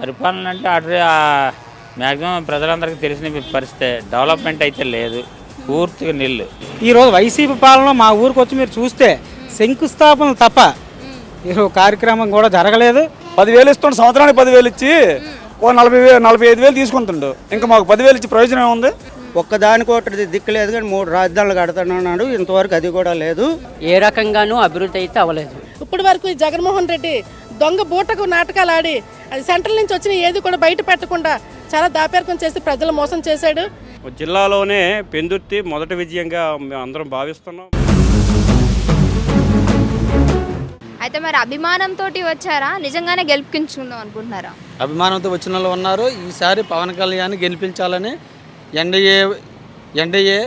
పరిపాలన అంటే అటు మ్యాక్సిమం ప్రజలందరికీ తెలిసిన పరిస్థితి డెవలప్మెంట్ అయితే లేదు. పూర్తిగా నిల్లు. ఈరోజు వైసీపీ పాలన మా ఊరికి వచ్చి మీరు చూస్తే శంకుస్థాపన తప్ప ఈరోజు కార్యక్రమం కూడా జరగలేదు. పదివేలు ఇస్తుండే సంవత్సరానికి పదివేలు ఇచ్చి ఓ నలభై వేలు నలభై ఐదు వేలు తీసుకుంటుండు. ఇంకా మాకు పదివేలు ఇచ్చి ప్రయోజనం ఏముంది? ఒక్కదానికి ఒకటి దిక్కు లేదు కానీ మూడు రాజధానులు కడతానన్నాడు ఇంతవరకు అది కూడా లేదు. ఏ రకంగానూ అభివృద్ధి అయితే అవ్వలేదు. ఇప్పటి వరకు ఈ జగన్మోహన్ రెడ్డి దొంగ బూటకు నాటకాలు ఆడి అది సెంట్రల్ నుంచి వచ్చిన ఏది కూడా బయట పెట్టకుండా చాలా దాపేరకం చేసి ప్రజలు మోసం చేశాడు. జిల్లాలోనే పెందుర్తి మొదటి విజయంగా మేము అందరం భావిస్తున్నాం. అయితే మరి అభిమానంతో వచ్చారా? నిజంగానే గెలుపుకించుకుందాం అనుకుంటున్నారా? అభిమానంతో వచ్చిన వాళ్ళు ఉన్నారు. ఈసారి పవన్ కళ్యాణ్ గెలిపించాలని NDA NDA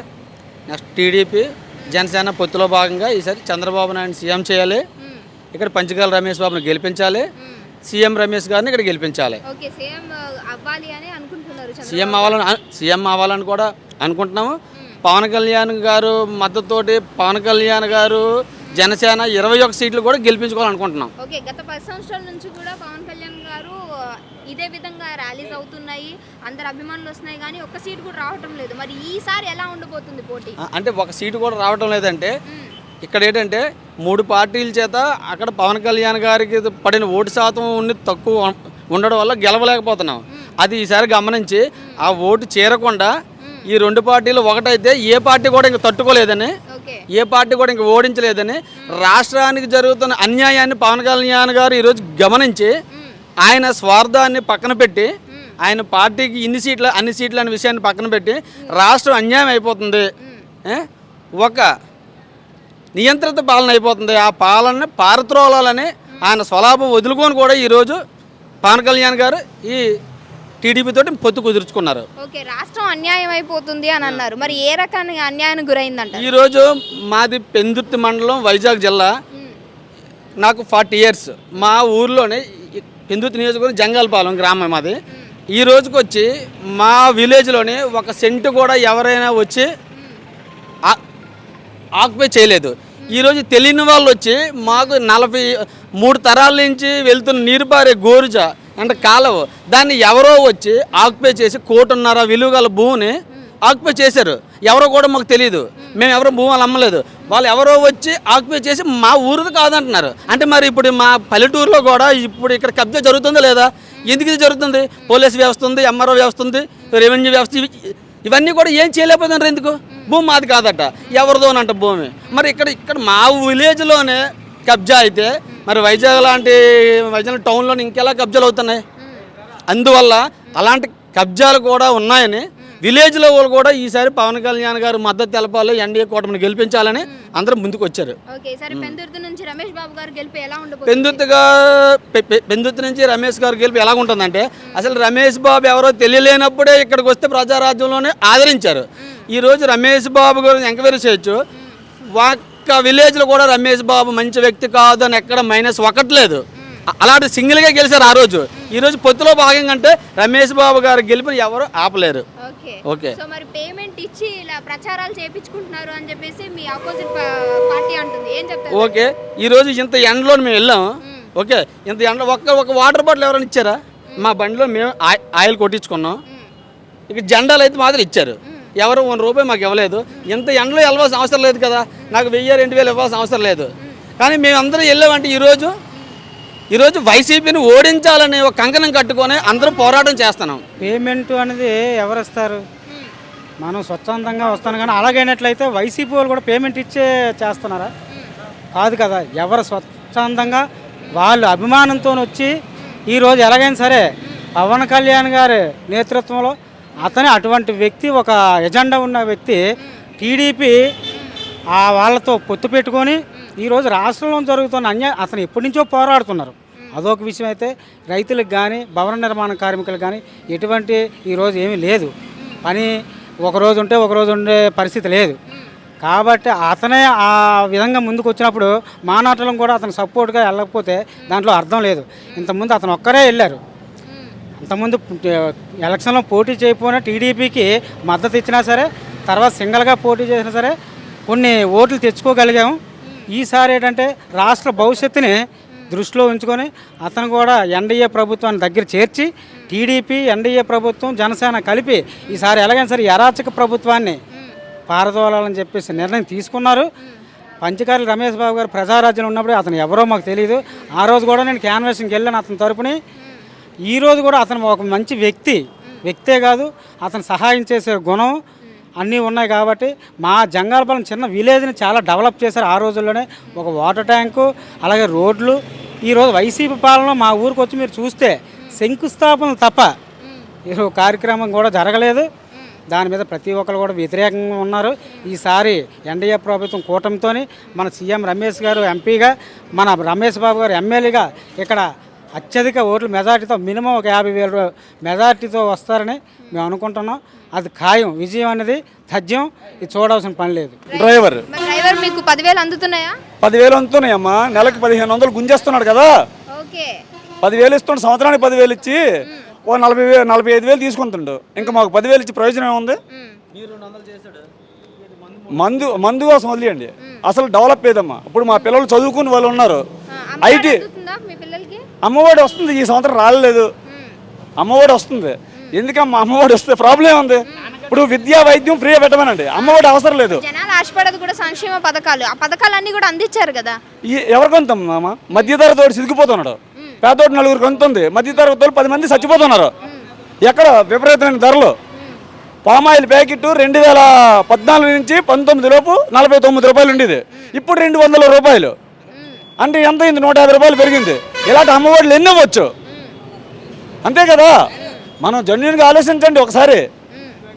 next TDP Janasena పొత్తులో భాగంగా ఈసారి చంద్రబాబు నాయుడు సీఎం చేయాలి. ఇక్కడ పంచకాల రమేష్ బాబుని గెలిపించాలి. సీఎం రమేష్ గారిని ఇక్కడ గెలిపించాలి. సీఎం అవ్వాలని సీఎం అవ్వాలని కూడా అనుకుంటున్నాము. పవన్ కళ్యాణ్ గారు మద్దతుతోటి పవన్ కళ్యాణ్ గారు జనసేన ఇరవై ఒక్క సీట్లు కూడా గెలిపించుకోవాలనుకుంటున్నాం. ఓకే గత పది సంవత్సరాల నుంచి కూడా పవన్ కళ్యాణ్ గారు ఇదే విధంగా ర్యాలీస్ అవుతున్నాయి. అందరు అభిమానులు వస్తున్నాయి కానీ ఒక్క సీట్ కూడా రావటం లేదు. మరి ఈసారి ఎలా ఉండబోతుంది పోటీ? అంటే ఒక సీటు కూడా రావటం లేదంటే ఇక్కడ ఏంటంటే మూడు పార్టీల చేత అక్కడ పవన్ కళ్యాణ్ గారికి పడిన ఓటు శాతం ఉండి తక్కువ ఉండడం వల్ల గెలవలేకపోతున్నాం. అది ఈసారి గమనించి ఆ ఓటు చేరకుండా ఈ రెండు పార్టీలు ఒకటైతే ఏ పార్టీ కూడా ఇంక తట్టుకోలేదని ఏ పార్టీ కూడా ఇంక ఓడించలేదని రాష్ట్రానికి జరుగుతున్న అన్యాయాన్ని పవన్ కళ్యాణ్ గారు ఈరోజు గమనించి ఆయన స్వార్థాన్ని పక్కన పెట్టి ఆయన పార్టీకి ఇన్ని సీట్లు అన్ని సీట్లు అనే విషయాన్ని పక్కన పెట్టి రాష్ట్రం అన్యాయం అయిపోతుంది? ఒక నియంత్రిత పాలన అయిపోతుంది. ఆ పాలనని పారత్రోలాలని ఆయన స్వలాభం వదులుకొని కూడా ఈరోజు పవన్ కళ్యాణ్ గారు ఈ టీడీపీ తోటి పొత్తు కుదుర్చుకున్నారు. ఓకే రాష్ట్రం అన్యాయం అయిపోతుంది అని అన్నారు. మరి ఏ రకానికి అన్యాయానికి గురైందంట ఈరోజు మాది పెందుర్తి మండలం వైజాగ్ జిల్లా. నాకు ఫార్టీ ఇయర్స్. మా ఊర్లోనే పెందుర్తి నియోజకవర్గం జంగాలపాలెం గ్రామం మాది. ఈ రోజుకి వచ్చి మా విలేజ్లోనే ఒక సెంటు కూడా ఎవరైనా వచ్చి ఆక్యుపై చేయలేదు. ఈరోజు తెలియని వాళ్ళు వచ్చి మాకు నలభై మూడు తరాల నుంచి వెళ్తున్న నీరు పారే గోరుజ అంటే కాలువ దాన్ని ఎవరో వచ్చి ఆక్యుపై చేసి కోటున్నర విలువ గల భూమిని ఆక్యుపై చేశారు. ఎవరో కూడా మాకు తెలియదు మేము ఎవరో భూములు అమ్మలేదు. వాళ్ళు ఎవరో వచ్చి ఆక్యుపై చేసి మా ఊరిది కాదంటున్నారు. అంటే మరి ఇప్పుడు మా పల్లెటూరులో కూడా ఇప్పుడు ఇక్కడ కబ్జా జరుగుతుందా లేదా? ఎందుకు ఇది జరుగుతుంది? పోలీస్ వ్యవస్థ ఉంది ఎంఆర్ఓ వ్యవస్థ ఉంది రెవెన్యూ వ్యవస్థ ఇవి ఇవన్నీ కూడా ఏం చేయలేకపోతున్నారు ఎందుకు? భూమి మాది కాదట. ఎవరిదోనంట భూమి. మరి ఇక్కడ ఇక్కడ మా విలేజ్లోనే కబ్జా అయితే మరి వైజాగ్ లాంటి వైజాగ్ టౌన్లో ఇంకెలా కబ్జాలు అవుతున్నాయి? అందువల్ల అలాంటి కబ్జాలు కూడా ఉన్నాయని విలేజ్లో వాళ్ళు కూడా ఈసారి పవన్ కళ్యాణ్ గారు మద్దతు తెలపాలి ఎన్డీఏ కూటమిని గెలిపించాలని అందరూ ముందుకు వచ్చారు సరే పెందుర్తి నుంచి రమేష్ బాబు గారు గెలిపి ఎలా ఎలాగుంటుందంటే అసలు రమేష్ బాబు ఎవరో తెలియలేనప్పుడే ఇక్కడికి వస్తే ప్రజారాజ్యంలోనే ఆదరించారు. ఈరోజు రమేష్ బాబు గారు ఎంక్వైరీ చేయొచ్చు. ఒక్క విలేజ్లో కూడా రమేష్ బాబు మంచి వ్యక్తి కాదు అని ఎక్కడ మైనస్ ఒకట్లేదు. అలాంటి సింగిల్గా గెలిచారు ఆ రోజు. ఈరోజు పొత్తులో భాగంగా అంటే రమేష్ బాబు గారు గెలిపిని ఎవరు ఆపలేరు. ఓకే. సో మరి పేమెంట్ ఇచ్చి ఇలా ప్రచారాలు చేపించుకుంటున్నారు అని చెప్పేసి మీ ఆపోజిట్ పార్టీ అంటుంది. ఏం చెప్తారు? ఓకే. ఈరోజు ఇంత ఎండలో మేము వెళ్ళాము ఓకే. ఇంత ఎండ ఒక్క ఒక వాటర్ బాటిల్ ఎవరైనా ఇచ్చారా? మా బండిలో మేము ఆయి- ఆయిల్ కొట్టించుకున్నాం. ఇక జెండాలు అయితే మాత్రం ఇచ్చారు. ఎవరు వన్ రూపాయి మాకు ఇవ్వలేదు. ఇంత ఎండలో వెళ్ళవలసిన అవసరం లేదు కదా. నాకు వెయ్యి రెండు వేలు ఇవ్వాల్సిన అవసరం లేదు. కానీ మేము అందరం వెళ్ళామంటే ఈరోజు ఈరోజు వైసీపీని ఓడించాలని ఒక కంకణం కట్టుకొని అందరూ పోరాటం చేస్తున్నాం. పేమెంట్ అనేది ఎవరు ఇస్తారు? మనం స్వచ్ఛందంగా వస్తాను కానీ అలాగైనట్లయితే వైసీపీ వాళ్ళు కూడా పేమెంట్ ఇచ్చే చేస్తున్నారా? కాదు కదా. ఎవరు స్వచ్ఛందంగా వాళ్ళు అభిమానంతో వచ్చి ఈరోజు ఎలాగైనా సరే పవన్ కళ్యాణ్ గారి నేతృత్వంలో అతనే అటువంటి వ్యక్తి ఒక ఎజెండా ఉన్న వ్యక్తి టీడీపీ ఆ వాళ్ళతో పొత్తు పెట్టుకొని ఈరోజు రాష్ట్రంలో జరుగుతున్న అన్యాయం అతను ఎప్పటి నుంచో పోరాడుతున్నారు. అదొక విషయం అయితే రైతులకు కానీ భవన నిర్మాణ కార్మికులకు కానీ ఎటువంటి ఈరోజు ఏమీ లేదు. పని ఒక రోజు ఉంటే ఒక రోజు ఉండే పరిస్థితి లేదు. కాబట్టి అతనే ఆ విధంగా ముందుకు వచ్చినప్పుడు మానాటలం కూడా అతను సపోర్ట్గా వెళ్ళకపోతే దాంట్లో అర్థం లేదు. ఇంతకుముందు అతను ఒక్కరే వెళ్ళారు. ఇంతకుముందు ఎలక్షన్లో పోటీ చేయకపోయినా టీడీపీకి మద్దతు ఇచ్చినా సరే తర్వాత సింగల్గా పోటీ చేసినా సరే కొన్ని ఓట్లు తెచ్చుకోగలిగాము. ఈసారి ఏంటంటే రాష్ట్ర భవిష్యత్తుని దృష్టిలో ఉంచుకొని అతను కూడా ఎన్డీఏ ప్రభుత్వాన్ని దగ్గర చేర్చి టీడీపీ ఎన్డీఏ ప్రభుత్వం జనసేన కలిపి ఈసారి ఎలాగైనా సరే ఈ అరాచక ప్రభుత్వాన్ని పారదోలాలని చెప్పేసి నిర్ణయం తీసుకున్నారు. పంచకారి రమేష్ బాబు గారు ప్రజారాజ్యం ఉన్నప్పుడు అతను ఎవరో మాకు తెలియదు ఆ రోజు కూడా నేను క్యాన్వేషన్కి వెళ్ళాను అతని తరపుని. ఈ రోజు కూడా అతను ఒక మంచి వ్యక్తి. వ్యక్తే కాదు అతను సహాయం చేసే గుణం అన్నీ ఉన్నాయి కాబట్టి మా జంగాలపాలెం చిన్న విలేజ్ని చాలా డెవలప్ చేశారు ఆ రోజుల్లోనే. ఒక వాటర్ ట్యాంకు అలాగే రోడ్లు. ఈరోజు వైసీపీ పాలన మా ఊరికి వచ్చి మీరు చూస్తే శంకుస్థాపన తప్ప ఈరోజు కార్యక్రమం కూడా జరగలేదు. దాని మీద ప్రతి ఒక్కరు కూడా వ్యతిరేకంగా ఉన్నారు. ఈసారి ఎన్డీఏ ప్రభుత్వం కూటమితోని మన సీఎం రమేష్ గారు ఎంపీగా మన రమేష్ బాబు గారు ఎమ్మెల్యేగా ఇక్కడ అత్యధిక ఓట్ల మెజార్టీతో మినిమం ఒక యాభై వేల మెజార్టీతో వస్తారని మేము అనుకుంటున్నాం. అది ఖాయం విజయం అనేది తథ్యం ఇది చూడాల్సిన పని లేదు. డ్రైవర్. మరి డ్రైవర్ మీకు పదివేలు అందుతున్నాయా? పదివేలు అందుతున్నాయమ్మా నెలకు పదిహేను వందలు గుంజేస్తున్నాడు కదా. ఓకే. పదివేలు ఇస్తుండు సంవత్సరానికి పదివేలు ఇచ్చి ఓ నలభై వేలు నలభై ఐదు వేలు తీసుకుంటుండు. ఇంకా మాకు పదివేలు ఇచ్చి ప్రయోజనం ఏముంది? మందు మందు కోసం వదిలేయండి. అసలు డెవలప్ ఏదమ్మా ఇప్పుడు మా పిల్లలు చదువుకుని వాళ్ళు ఉన్నారు. ఐటీ అందుతుందా మీ పిల్లలకి? అమ్మఒడి వస్తుంది ఈ సంవత్సరం రాలేదు. అమ్మఒడి వస్తుంది. ఎందుకమ్మా అమ్మఒడి వస్తే ప్రాబ్లం ఉంది ఇప్పుడు విద్యా వైద్యం ఫ్రీగా పెట్టమనండి. అమ్మఒడి అవసరం లేదు. జనాలు ఆశపడేది కూడా సంక్షేమ పథకాలు. ఆ పథకాలన్నీ కూడా అందించారు కదా. ఈ ఎవరు కొంతాం మామ మధ్యతరగతి వాడు సిరిగిపోతున్నాడు పేదోడు నలుగురు కొంతుంది. మధ్యతరగతి పది మంది చచ్చిపోతున్నారు. ఎక్కడ విపరీతమైన ధరలు. పామాయిల్ ప్యాకెట్ రెండు వేల పద్నాలుగు నుంచి పంతొమ్మిది లోపు నలభై తొమ్మిది రూపాయలు ఉండేది. ఇప్పుడు రెండు వందల రూపాయలు. అంటే ఎంత అయింది? నూట యాభై రూపాయలు పెరిగింది. ఇలాంటి అమ్మఒడులు ఎన్ని ఇవ్వచ్చు అంతే కదా? మనం జెన్యున్గా ఆలోచించండి ఒకసారి.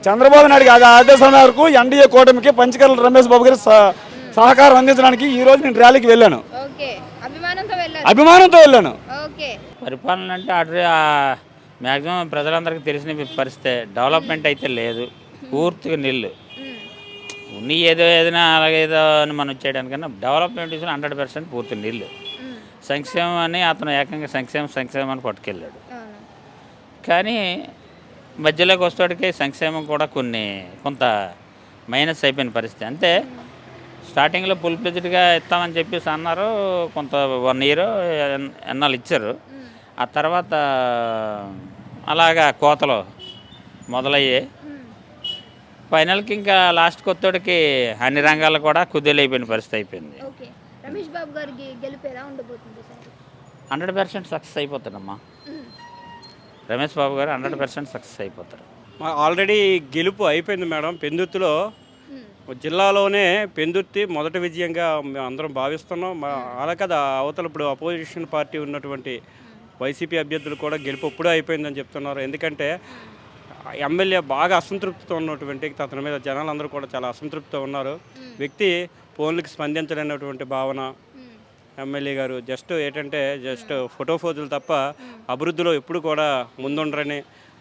చంద్రబాబు నాయుడు అది ఆదేశాల మేరకు ఎన్డీఏ కూటమికి పంచకర్ల రమేష్ బాబు గారి సహ- సహకారం అందించడానికి ఈ రోజు నేను ర్యాలీకి వెళ్ళాను. ఓకే. అభిమానంతో వెళ్ళాను. ఓకే. పరిపాలన అంటే అటు మ్యాక్సిమం ప్రజలందరికీ తెలిసిన పరిస్థితే డెవలప్మెంట్ అయితే లేదు. పూర్తిగా నీళ్ళు ఉన్ని ఏదో ఏదైనా అలాగే ఏదో అని మనం చేయడానికన్నా డెవలప్మెంట్ విషయంలో హండ్రెడ్ పర్సెంట్ పూర్తి నీళ్ళు సంక్షేమం అని అతను ఏకంగా సంక్షేమం సంక్షేమం అని పట్టుకెళ్ళాడు. కానీ మధ్యలోకి వస్తాడికి సంక్షేమం కూడా కొన్ని కొంత మైనస్ అయిపోయిన పరిస్థితి. అంతే స్టార్టింగ్లో ఫుల్ ప్లెజ్డ్గా ఇస్తామని చెప్పేసి అన్నారు. కొంత వన్ ఇయర్ ఎన్నాళ్ళు ఇచ్చారు. ఆ తర్వాత అలాగా కోతలు మొదలయ్యాయి. ఫైనల్కి ఇంకా లాస్ట్ కొత్తోడికి అన్ని రంగాలు కూడా కుదేలైపోయిన పరిస్థితి అయిపోయింది. రమేష్ బాబు గారికి గెలుపు ఎలా ఉండబోతుంది సార్? హండ్రెడ్ పర్సెంట్ సక్సెస్ అయిపోతాడమ్మా రమేష్ బాబు గారు హండ్రెడ్ పర్సెంట్ సక్సెస్ అయిపోతారు. మా ఆల్రెడీ గెలుపు అయిపోయింది మేడం. పెందుర్తిలో జిల్లాలోనే పెందుర్తి మొదటి విజయంగా మేము అందరం భావిస్తున్నాం. మా అలా కదా అవతల ఇప్పుడు అపోజిషన్ పార్టీ ఉన్నటువంటి వైసీపీ అభ్యర్థులు కూడా గెలుపు ఎప్పుడూ అయిపోయిందని చెప్తున్నారు. ఎందుకంటే ఎమ్మెల్యే బాగా అసంతృప్తితో ఉన్నటువంటి వ్యక్తి అతని మీద జనాలందరూ కూడా చాలా అసంతృప్తితో ఉన్నారు. వ్యక్తి ఫోన్లకి స్పందించలేనటువంటి భావన ఎమ్మెల్యే గారు. జస్ట్ ఏంటంటే జస్ట్ ఫోటో ఫోజులు తప్ప అభివృద్ధిలో ఎప్పుడు కూడా ముందుండరని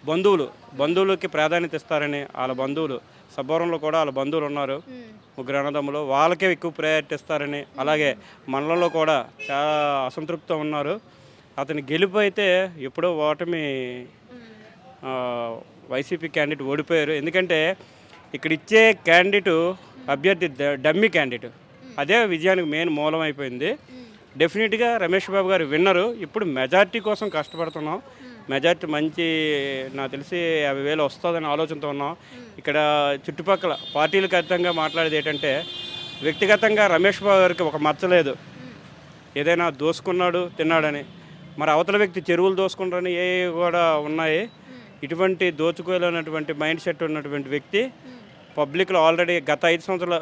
బంధువులు బంధువులకి ప్రాధాన్యత ఇస్తారని వాళ్ళ బంధువులు సబ్బవరంలో కూడా వాళ్ళ బంధువులు ఉన్నారు. ముగ్గురు అన్నదమ్ములు వాళ్ళకే ఎక్కువ ప్రయారిటీ ఇస్తారని అలాగే మండలంలో కూడా చాలా అసంతృప్తితో ఉన్నారు. అతని గెలుపు అయితే ఎప్పుడో ఓటమి వైసీపీ క్యాండిడేట్ ఓడిపోయారు. ఎందుకంటే ఇక్కడ ఇచ్చే క్యాండిడేట్ అభ్యర్థి ద- డమ్మీ క్యాండిడేట్. అదే విజయానికి మెయిన్ మూలం అయిపోయింది. డెఫినెట్గా రమేష్ బాబు గారు విన్నరు. ఇప్పుడు మెజార్టీ కోసం కష్టపడుతున్నాం. మెజార్టీ మంచి నాకు తెలిసి యాభై వేలు వస్తుందని ఆలోచనతో ఉన్నాం. ఇక్కడ చుట్టుపక్కల పార్టీలకు అర్థంగా మాట్లాడేది ఏంటంటే వ్యక్తిగతంగా రమేష్ బాబు గారికి ఒక మచ్చలేదు ఏదైనా దోసుకున్నాడు తిన్నాడని. మరి అవతల వ్యక్తి చెరువులు దోసుకుంటారని ఏ కూడా ఉన్నాయి. ఇటువంటి దోచుకోలేనటువంటి మైండ్ సెట్ ఉన్నటువంటి వ్యక్తి పబ్లిక్లో ఆల్రెడీ గత ఐదు సంవత్సరాల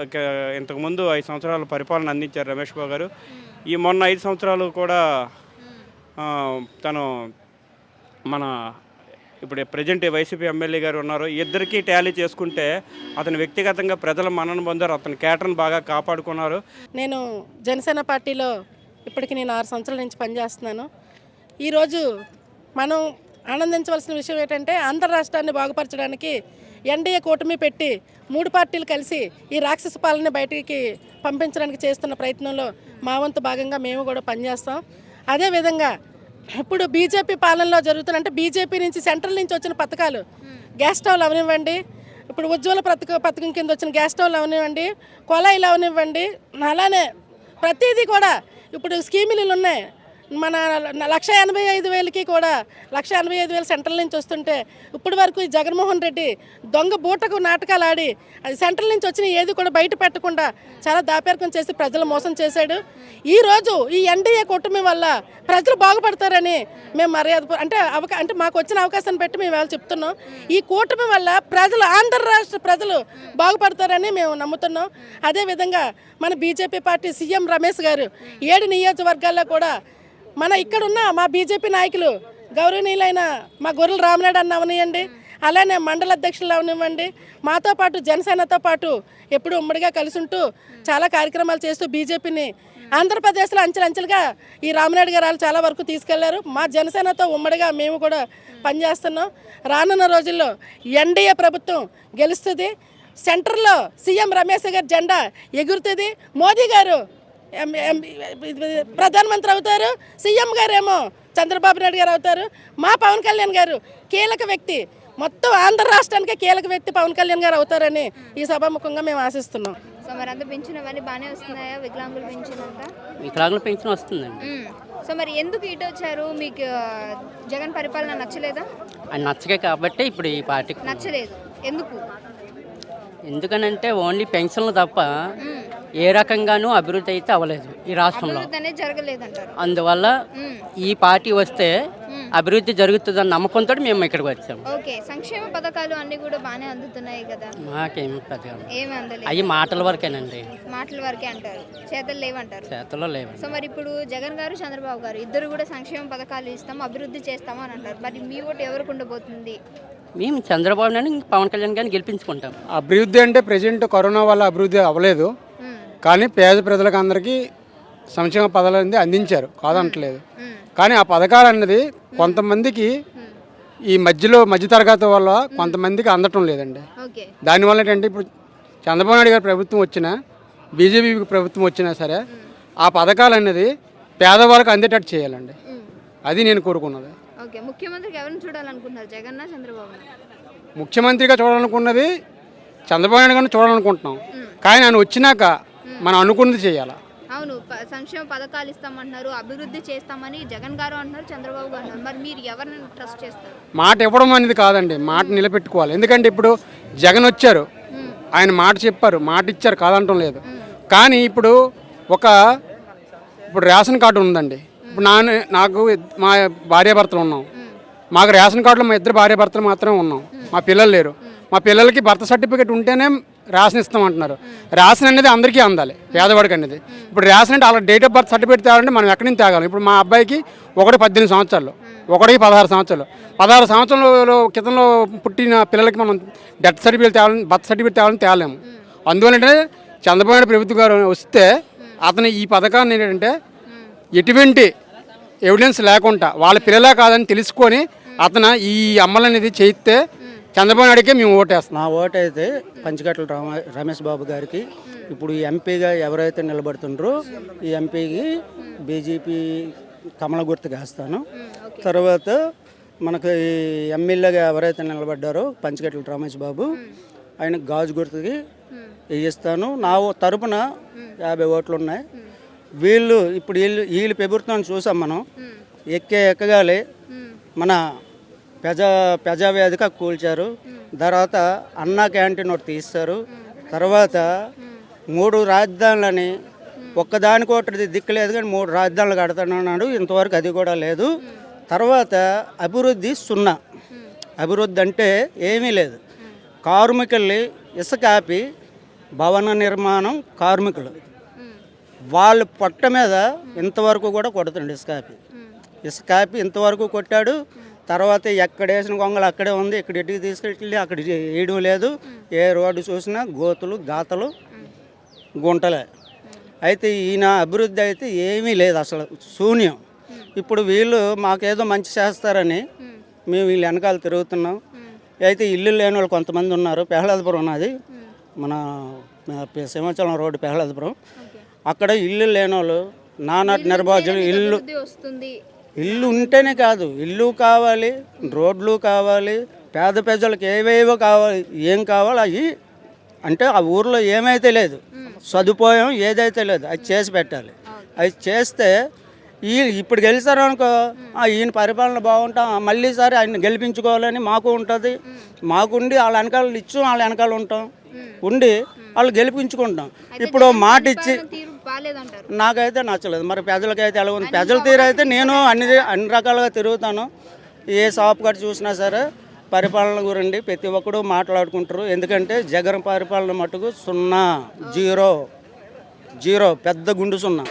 ఇంతకుముందు ఐదు సంవత్సరాల పరిపాలన అందించారు రమేష్ బాబు గారు. ఈ మొన్న ఐదు సంవత్సరాలు కూడా తను మన ఇప్పుడు ప్రజెంట్ వైసీపీ ఎమ్మెల్యే గారు ఉన్నారు. ఇద్దరికీ టాలీ చేసుకుంటే అతను వ్యక్తిగతంగా ప్రజల మన్నన పొందారు. అతని కేటర్ని బాగా కాపాడుకున్నారు. నేను జనసేన పార్టీలో ఇప్పటికి నేను ఆరు సంవత్సరాల నుంచి పనిచేస్తున్నాను. ఈరోజు మనం ఆనందించవలసిన విషయం ఏంటంటే ఆంధ్ర రాష్ట్రాన్ని బాగుపరచడానికి ఎన్డీఏ కూటమి పెట్టి మూడు పార్టీలు కలిసి ఈ రాక్షస పాలన బయటికి పంపించడానికి చేస్తున్న ప్రయత్నంలో మా వంతు భాగంగా మేము కూడా పనిచేస్తాం. అదేవిధంగా ఇప్పుడు బీజేపీ పాలనలో జరుగుతున్న అంటే బీజేపీ నుంచి సెంట్రల్ నుంచి వచ్చిన పథకాలు గ్యాస్ స్టవ్లు అవనివ్వండి ఇప్పుడు ఉజ్వల పథక పథకం కింద వచ్చిన గ్యాస్ స్టవ్లు అవనివ్వండి కొలాయిలు అవనివ్వండి అలానే ప్రతిదీ కూడా ఇప్పుడు స్కీములు ఉన్నాయి మన లక్ష ఎనభై ఐదు వేలకి కూడా లక్ష ఎనభై ఐదు వేలు సెంట్రల్ నుంచి వస్తుంటే ఇప్పటి వరకు ఈ జగన్మోహన్ రెడ్డి దొంగ బూటకు నాటకాలు ఆడి అది సెంట్రల్ నుంచి వచ్చిన ఏది కూడా బయట పెట్టకుండా చాలా దాపేరకం చేసి ప్రజలు మోసం చేశాడు. ఈ రోజు ఈ ఎన్డీఏ కూటమి వల్ల ప్రజలు బాగుపడతారని మేము మర్యాద అంటే అవకా అంటే మాకు వచ్చిన అవకాశాన్ని బట్టి మేము ఇవాళ చెప్తున్నాం. ఈ కూటమి వల్ల ప్రజలు ఆంధ్ర రాష్ట్ర ప్రజలు బాగుపడతారని మేము నమ్ముతున్నాం. అదేవిధంగా మన బీజేపీ పార్టీ సీఎం రమేష్ గారు ఏడు నియోజకవర్గాల్లో కూడా మన ఇక్కడున్న మా బీజేపీ నాయకులు గౌరవనీయులైన మా గొర్రెల రామనాయుడు అన్న అవనియండి అలానే మండల అధ్యక్షులు అవనివ్వండి మాతో పాటు జనసేనతో పాటు ఎప్పుడు ఉమ్మడిగా కలిసి ఉంటూ చాలా కార్యక్రమాలు చేస్తూ బీజేపీని ఆంధ్రప్రదేశ్లో అంచెలంచెలుగా ఈ రామనాయుడు గారు చాలా వరకు తీసుకెళ్ళారు. మా జనసేనతో ఉమ్మడిగా మేము కూడా పనిచేస్తున్నాం. రానున్న రోజుల్లో ఎన్డీఏ ప్రభుత్వం గెలుస్తుంది. సెంటర్లో సీఎం రమేష్ గారి జెండా ఎగురుతుంది. మోదీ గారు ప్రధానమంత్రి అవుతారు సీఎం గారేమో చంద్రబాబు నాయుడు గారు అవుతారు మా పవన్ కళ్యాణ్ గారు కీలక వ్యక్తి. మొత్తం ఆంధ్ర రాష్ట్రానికి కీలక వ్యక్తి పవన్ కళ్యాణ్ గారు అవుతారని ఈ సభాముఖంగా మేము ఆశిస్తున్నాం. సో మరి అంత పెన్షన్ అవన్నీ బాగానే వస్తున్నాయా? వికలాంగులు పెన్షన్ అంతా వికలాంగుల పెన్షన్ వస్తుందండి. సో మరి ఎందుకు ఇటు వచ్చారు? మీకు జగన్ పరిపాలన నచ్చలేదా? అది నచ్చకే కాబట్టి ఇప్పుడు ఈ పార్టీకి నచ్చలేదు. ఎందుకు? ఎందుకనంటే ఓన్లీ పెన్షన్లు తప్ప ఏ రకంగానూ అభివృద్ధి అయితే అవ్వలేదు ఈ రాష్ట్రంలో. అందువల్ల ఈ పార్టీ వస్తే అభివృద్ధి జరుగుతుందన్న నమ్మకంతో మేము ఇక్కడికి వచ్చాము ఓకే సంక్షేమ పథకాలు అన్నీ కూడా బాగానే అందుతున్నాయి కదా. మాకేం పెద్దగా అందలేదు. అవి మాటల వరకేనండి. మాటల వరకే అంటారు. చేతలు లేవంటారు. చేతల్లో లేవండి. సో మరి ఇప్పుడు జగన్ గారు చంద్రబాబు గారు ఇద్దరు కూడా సంక్షేమ పథకాలు ఇస్తాం అభివృద్ధి చేస్తాము అని అంటారు. మరి మీ ఓటు ఎవరికి ఉండబోతుంది? మేము చంద్రబాబు నాయుడు పవన్ కళ్యాణ్ గారిని గెలిపించుకుంటాం. అభివృద్ధి అంటే ప్రజెంట్ కరోనా వల్ల అభివృద్ధి అవ్వలేదు. కానీ పేద ప్రజలకు అందరికీ సంక్షేమ పదాలు అనేది అందించారు. కాదంటలేదు. కానీ ఆ పథకాలు అన్నది కొంతమందికి ఈ మధ్యలో మధ్యతరగతి వల్ల కొంతమందికి అందటం లేదండి. దానివల్ల ఏంటంటే ఇప్పుడు చంద్రబాబు నాయుడు గారి ప్రభుత్వం వచ్చినా బీజేపీ ప్రభుత్వం వచ్చినా సరే ఆ పథకాలు అనేది పేదవాళ్ళకి అందేటట్టు చేయాలండి. అది నేను కోరుకున్నది. ముఖ్యమంత్రిగా చూడాలనుకున్నది చంద్రబాబు నాయుడు గారిని చూడాలనుకుంటున్నాం. కానీ ఆయన వచ్చినాక మనం అనుకున్నది చేయాలి? అవును సంక్షేమ పథకాలు ఇస్తామంటున్నారు అభివృద్ధి చేస్తామని జగన్ గారు అంటున్నారు చంద్రబాబు గారు అంటున్నారు. మరి మీరు ఎవరిని ట్రస్ట్ చేస్తారు? మాట ఇవ్వడం అనేది కాదండి మాట నిలబెట్టుకోవాలి. ఎందుకంటే ఇప్పుడు జగన్ వచ్చారు ఆయన మాట చెప్పారు మాట ఇచ్చారు కాదంటం లేదు. కానీ ఇప్పుడు ఒక ఇప్పుడు రేషన్ కార్డు ఉందండి. ఇప్పుడు నా నాకు మా భార్యాభర్తలు ఉన్నాం. మాకు రేషన్ కార్డులో మా ఇద్దరు భార్యాభర్తలు మాత్రమే ఉన్నాం. మా పిల్లలు లేరు. మా పిల్లలకి బర్త్ సర్టిఫికేట్ ఉంటేనే రేషన్ ఇస్తామంటున్నారు రేషన్ అనేది అందరికీ అందాలి పేదవాడికి అనేది ఇప్పుడు రేషన్ అంటే అలా డేట్ ఆఫ్ బర్త్ సర్టిఫికేట్ తేవాలంటే మనం ఎక్కడి నుంచి తేగలం? ఇప్పుడు మా అబ్బాయికి ఒకటి పద్దెనిమిది సంవత్సరాలు ఒకటికి పదహారు సంవత్సరాలు. పదహారు సంవత్సరాల క్రితంలో పుట్టిన పిల్లలకి మనం డెత్ సర్టిఫికేట్ తేవాలని బర్త్ సర్టిఫికేట్ తేవాలని తేలేము. అందువల్ల చంద్రబాబు నాయుడు ప్రభుత్వం గారు వస్తే అతను ఈ పథకాన్ని ఏంటంటే ఎటువంటి ఎవిడెన్స్ లేకుండా వాళ్ళ పిల్లలే కాదని తెలుసుకొని అతను ఈ అమలు అనేది చేయిస్తే చంద్రబాబు నాయుడుకే మేము ఓటేస్తాం నా ఓటు అయితే పంచగట్ల రామ రమేష్ బాబు గారికి. ఇప్పుడు ఈ ఎంపీగా ఎవరైతే నిలబడుతుండ్రో ఈ ఎంపీకి బీజేపీ కమల గుర్తుగా వేస్తాను తర్వాత మనకు ఈ ఎమ్మెల్యేగా ఎవరైతే నిలబడ్డారో పంచగట్ల రమేష్ బాబు ఆయన గాజు గుర్తుకి వేయిస్తాను నా తరపున యాభై ఓట్లు ఉన్నాయి. వీళ్ళు ఇప్పుడు వీళ్ళు వీళ్ళు ప్రభుత్వాన్ని చూసాం మనం. ఎక్కే ఎక్కగాలి మన పెజ ప్రజావేదిక కూల్చారు. తర్వాత అన్నా క్యాంటీన్ ఒకటి తీస్తారు. తర్వాత మూడు రాజధానులని ఒక్కదానికొకటి దిక్కులేదు కానీ మూడు రాజధానులు కడతానన్నాడు. ఇంతవరకు అది కూడా లేదు. తర్వాత అభివృద్ధి సున్నా. అభివృద్ధి అంటే ఏమీ లేదు. కార్మికుల్ని ఇసుక ఆపి భవన నిర్మాణం కార్మికులు. వాళ్ళ పొట్ట మీద ఇంతవరకు కూడా కొడుతుండు ఇసుకాపి. ఇసుకాపి ఇంతవరకు కొట్టాడు. తర్వాత ఎక్కడ వేసిన గొంగలు అక్కడే ఉంది. ఇక్కడ ఇటుకి తీసుకెళ్ళి అక్కడ వేయడం లేదు. ఏ రోడ్డు చూసినా గోతులు గాతలు గుంటలే. అయితే ఈయన అభివృద్ధి అయితే ఏమీ లేదు అసలు. శూన్యం. ఇప్పుడు వీళ్ళు మాకేదో మంచి చేస్తారని మేము వీళ్ళు వెనకాల తిరుగుతున్నాం. అయితే ఇల్లు లేని వాళ్ళు కొంతమంది ఉన్నారు. పెహ్లాదపురం ఉన్నది. మన సింహాచలం రోడ్డు పెహ్లాదపురం. అక్కడ ఇల్లు లేని వాళ్ళు నానాటి నిర్వాజులు ఇల్లు ఇల్లు ఉంటేనే కాదు ఇల్లు కావాలి రోడ్లు కావాలి పేద ప్రజలకు ఏవేవో కావాలి ఏం కావాలి అవి అంటే ఆ ఊర్లో ఏమైతే లేదు సదుపాయం ఏదైతే లేదు అది చేసి పెట్టాలి. అది చేస్తే ఈ ఇప్పుడు గెలిచారు అనుకో ఈయన పరిపాలన బాగుంటాం మళ్ళీ సరే ఆయన గెలిపించుకోవాలని మాకు ఉంటుంది. మాకుండి వాళ్ళ వెనకాల ఇచ్చు వాళ్ళ వెనకాల ఉంటాం. ఉండి వాళ్ళు గెలిపించుకుంటాం. ఇప్పుడు మాట ఇచ్చి నాకైతే నచ్చలేదు. మరి ప్రజలకైతే ఎలా ఉంది? ప్రజల తీరు అయితే నేను అన్ని అన్ని రకాలుగా తిరుగుతాను. ఏ షాప్ కట్ చూసినా సరే పరిపాలన గురించి ప్రతి ఒక్కడు మాట్లాడుకుంటారు. ఎందుకంటే జగన్ పరిపాలన మటుకు సున్నా జీరో జీరో పెద్ద గుండు సున్నా.